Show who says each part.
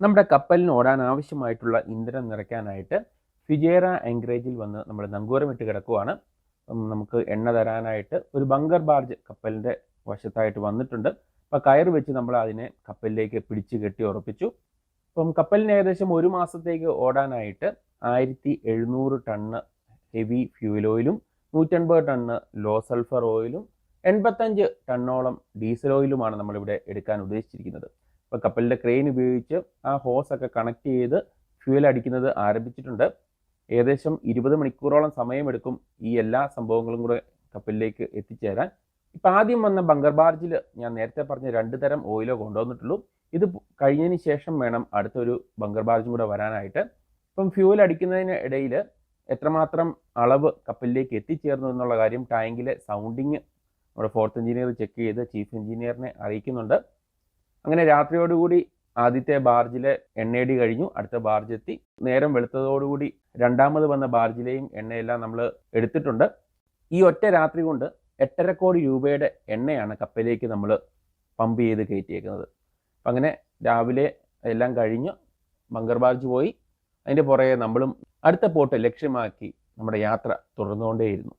Speaker 1: നമ്മുടെ കപ്പലിന് ഓടാൻ ആവശ്യമായിട്ടുള്ള ഇന്ധനം നിറയ്ക്കാനായിട്ട് ഫിജേറ എൻഗ്രേജിൽ വന്ന് നമ്മൾ നങ്കൂരമിട്ട് കിടക്കുവാണ്. നമുക്ക് എണ്ണ തരാനായിട്ട് ഒരു ബങ്കർ ബാർജ് കപ്പലിന്റെ വശത്തായിട്ട് വന്നിട്ടുണ്ട്. അപ്പോൾ കയർ വെച്ച് നമ്മൾ അതിനെ കപ്പലിലേക്ക് പിടിച്ച് കെട്ടി ഉറപ്പിച്ചു. അപ്പം കപ്പലിന് ഏകദേശം ഒരു മാസത്തേക്ക് ഓടാനായിട്ട് ആയിരത്തി എഴുന്നൂറ് ടണ്ണ് ഹെവി ഫ്യൂൽ ഓയിലും നൂറ്റൻപത് ടണ്ണ് ലോ സൾഫർ ഓയിലും എൺപത്തഞ്ച് ടണ്ണോളം ഡീസൽ ഓയിലുമാണ് നമ്മളിവിടെ എടുക്കാൻ ഉദ്ദേശിച്ചിരിക്കുന്നത്. അപ്പോൾ കപ്പലിന്റെ ക്രെയിൻ ഉപയോഗിച്ച് ആ ഹോസ് ഒക്കെ കണക്ട് ചെയ്ത് ഫ്യൂൽ അടിക്കുന്നത് ആരംഭിച്ചിട്ടുണ്ട്. ഏകദേശം ഇരുപത് മണിക്കൂറോളം സമയമെടുക്കും ഈ എല്ലാ സംഭവങ്ങളും കൂടെ കപ്പലിലേക്ക് എത്തിച്ചേരാൻ. ഇപ്പം ആദ്യം വന്ന ബങ്കർ ബാർജിൽ ഞാൻ നേരത്തെ പറഞ്ഞ രണ്ട് തരം ഓയിലോ കൊണ്ടുവന്നിട്ടുള്ളൂ. ഇത് കഴിഞ്ഞതിന് ശേഷം വേണം അടുത്തൊരു ബങ്കർ ബാർജും കൂടെ വരാനായിട്ട്. ഇപ്പം ഫ്യൂൽ അടിക്കുന്നതിന് ഇടയിൽ എത്രമാത്രം അളവ് കപ്പലിലേക്ക് എത്തിച്ചേർന്നു എന്നുള്ള കാര്യം ടാങ്കിലെ സൗണ്ടിങ് നമ്മുടെ ഫോർത്ത് എഞ്ചിനീയർ ചെക്ക് ചെയ്ത് ചീഫ് എഞ്ചിനീയറിനെ അറിയിക്കുന്നുണ്ട്. അങ്ങനെ രാത്രിയോടുകൂടി ആദ്യത്തെ ബാർജിലെ എണ്ണയടി കഴിഞ്ഞു. അടുത്ത ബാർജ് എത്തി. നേരം വെളുത്തതോടുകൂടി രണ്ടാമത് വന്ന ബാർജിലെയും എണ്ണയെല്ലാം നമ്മൾ എടുത്തിട്ടുണ്ട്. ഈ ഒറ്റ രാത്രി കൊണ്ട് എട്ടര കോടി രൂപയുടെ എണ്ണയാണ് കപ്പലിലേക്ക് നമ്മൾ പമ്പ് ചെയ്ത് കയറ്റിയേക്കുന്നത്. അപ്പം അങ്ങനെ രാവിലെ എല്ലാം കഴിഞ്ഞ്. ബങ്കർ ബാർജ് പോയി. അതിന്റെ പുറകെ നമ്മളും അടുത്ത പോട്ട് ലക്ഷ്യമാക്കി നമ്മുടെ യാത്ര തുടർന്നുകൊണ്ടേയിരുന്നു.